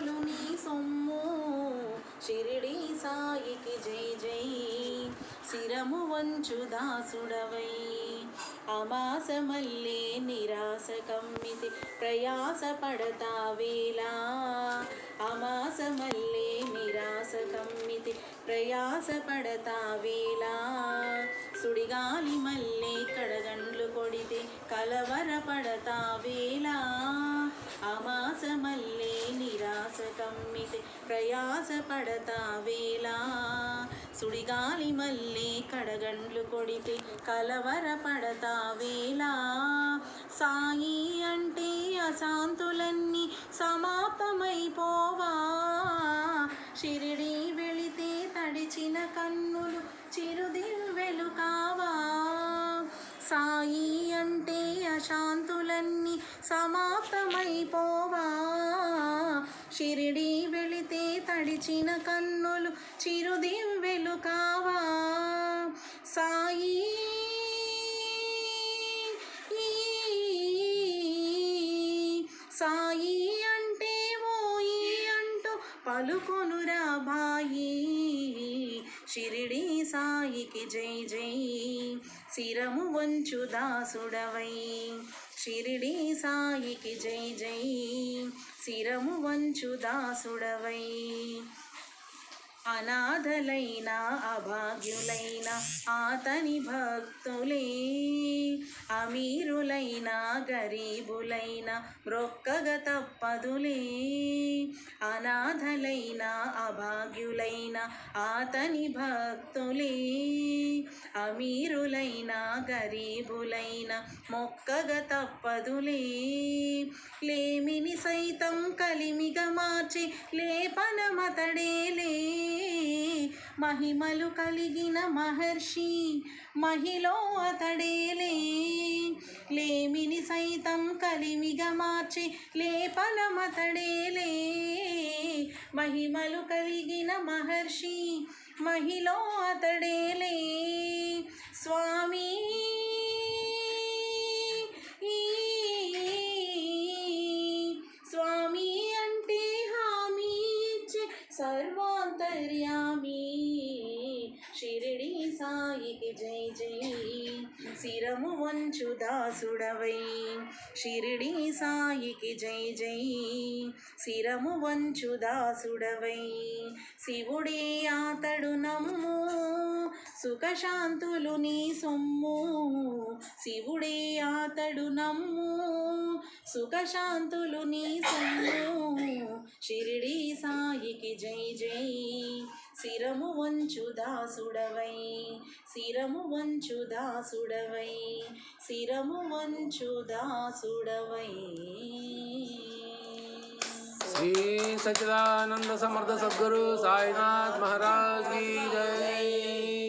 నీ సొమ్ము. షిరిడి సాయికి జై జై. శిరము వంచు దాసుడవై. అమాసమల్లే నిరాశ కమ్మితి ప్రయాస పడతా వేలా అమాసమల్లే నిరాశ కమ్మితి ప్రయాస పడతా వేలా సుడిగాలి మల్లే కడగండ్లు కొడితే కలవర పడతా వేలా అమాస మల్లే కమ్మితే ప్రయాస పడతా వేలా సుడిగాలి మళ్ళీ కడగండ్లు కొడితే కలవర పడతా వేలా సాయి అంటే అశాంతులన్నీ సమాప్తమైపోవా షిరిడి వెళితే తడిచిన కన్నులు చిరుదివ్వెలు కావా సాయి అంటే అశాంతులన్నీ సమాప్తమైపోవా. షిరిడి వెళితే తడిచిన కన్నులు చిరుదివ్వెలు కావా. సాయి పలుకొనురా బాయి. షిరిడి సాయికి జై జై. శిరము వంచు దాసుడవై. షిరిడి సాయికి జై జై. శిరము వంచు దాసుడవై. అనాథలైన అభాగ్యులైన ఆతని భక్తులే. అమీరులైన గరీబులైన మొక్కగ తప్పదులే. అనాథలైన అభాగ్యులైన ఆతని భక్తులే. అమీరులైన గరీబులైన మొక్కగ తప్పదులే. లేమిని సైతం కలిమిగం మార్చి లేపనమతడేలే మహిమలు కలిగిన మహర్షి మహిలో అతడేలే. లేమిని సైతం కలిమిగా మార్చి లేపనమతడేలే మహిమలు కలిగిన మహర్షి మహిలో అతడేలే. స్వామీ స్వామి సర్వాంతర్యామి. షిరిడి సాయికి జై జై. శిరము వంచు దాసుడవై. షిరిడి సాయికి జై జై. శిరము వంచు దాసుడవై. శివుడే ఆతడు నము సుఖశాంతులు నీ సొమ్ము శివుడే ఆతడు నమ్ము సుఖశాంతులు నీ సొమ్ము షిరిడి సాయికి జై జై శిరము వంచు దాసుడవై శిరము వంచు దాసుడవై శిరము వంచు దాసుడవై श्री सच्चिदानंद समर्थ सद्गुरु साईनाथ महाराज की जय